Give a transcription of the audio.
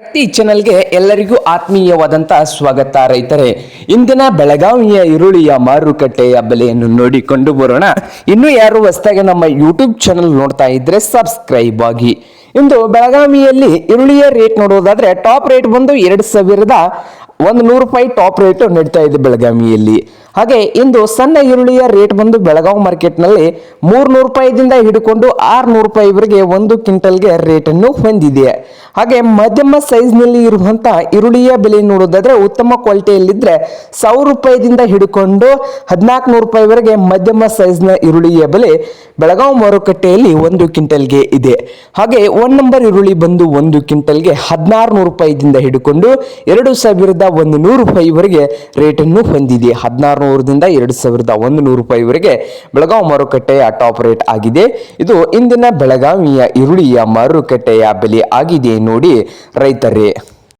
ಈ ಚಾನೆಲ್ಗೆ ಎಲ್ಲರಿಗೂ ಆತ್ಮೀಯವಾದಂತ ಸ್ವಾಗತ. ರೈತರೇ, ಇಂದಿನ ಬೆಳಗಾವಿಯ ಈರುಳ್ಳಿಯ ಮಾರುಕಟ್ಟೆಯ ಬೆಲೆಯನ್ನು ನೋಡಿಕೊಂಡು ಬರೋಣ. ಇನ್ನು ಯಾರು ಹೊಸದಾಗಿ ನಮ್ಮ ಯೂಟ್ಯೂಬ್ ಚಾನೆಲ್ ನೋಡ್ತಾ ಇದ್ರೆ ಸಬ್ಸ್ಕ್ರೈಬ್ ಆಗಿ. ಇಂದು ಬೆಳಗಾವಿಯಲ್ಲಿ ಈರುಳ್ಳಿಯ ರೇಟ್ ನೋಡೋದಾದ್ರೆ ಟಾಪ್ ರೇಟ್ ಬಂದು ಎರಡು ಸಾವಿರದ ಒಂದು ನೂರು ರೂಪಾಯಿ ಟಾಪ್ ರೇಟ್ ನಡೀತಾ ಇದೆ ಬೆಳಗಾವಿಯಲ್ಲಿ. ಹಾಗೆ ಇಂದು ಸಣ್ಣ ಈರುಳ್ಳಿಯ ರೇಟ್ ಬಂದು ಬೆಳಗಾವಿ ಮಾರ್ಕೆಟ್ನಲ್ಲಿ ಮೂರ್ನೂರು ರೂಪಾಯಿದಿಂದ ಹಿಡ್ಕೊಂಡು ಆರುನೂರು ರೂಪಾಯಿವರೆಗೆ ಒಂದು ಕ್ವಿಂಟಲ್ಗೆ ರೇಟನ್ನು ಹೊಂದಿದೆ. ಹಾಗೆ ಮಧ್ಯಮ ಸೈಜ್ನಲ್ಲಿ ಇರುವಂಥ ಈರುಳ್ಳಿಯ ಬೆಲೆ ನೋಡೋದಾದ್ರೆ ಉತ್ತಮ ಕ್ವಾಲಿಟಿಯಲ್ಲಿದ್ದರೆ ಸಾವಿರ ರೂಪಾಯಿದಿಂದ ಹಿಡ್ಕೊಂಡು ಹದಿನಾಲ್ಕು ನೂರು ರೂಪಾಯಿವರೆಗೆ ಮಧ್ಯಮ ಸೈಜ್ನ ಈರುಳ್ಳಿಯ ಬೆಲೆ ಬೆಳಗಾವಿ ಮಾರುಕಟ್ಟೆಯಲ್ಲಿ ಒಂದು ಕ್ವಿಂಟಲ್ಗೆ ಇದೆ. ಹಾಗೆ ಒನ್ ನಂಬರ್ ಈರುಳ್ಳಿ ಬಂದು ಒಂದು ಕ್ವಿಂಟಲ್ಗೆ ಹದಿನಾರು ನೂರು ರೂಪಾಯಿದಿಂದ ಹಿಡ್ಕೊಂಡು ಎರಡು ಸಾವಿರದ ಒಂದು ನೂರು ರೂಪಾಯಿವರೆಗೆ ರೇಟನ್ನು ಹೊಂದಿದೆ. ಹದಿನಾರು ನೂರದಿಂದ ಎರಡು ಸಾವಿರದ ಒಂದು ನೂರು ರೂಪಾಯಿವರೆಗೆ ಬೆಳಗಾವಿ ಮಾರುಕಟ್ಟೆಯ ಟಾಪ್ ರೇಟ್ ಆಗಿದೆ. ಇದು ಇಂದಿನ ಬೆಳಗಾವಿಯ ಈರುಳ್ಳಿಯ ಮಾರುಕಟ್ಟೆಯ ಬೆಲೆ ಆಗಿದೆ ನೋಡಿ ರೈತರೇ.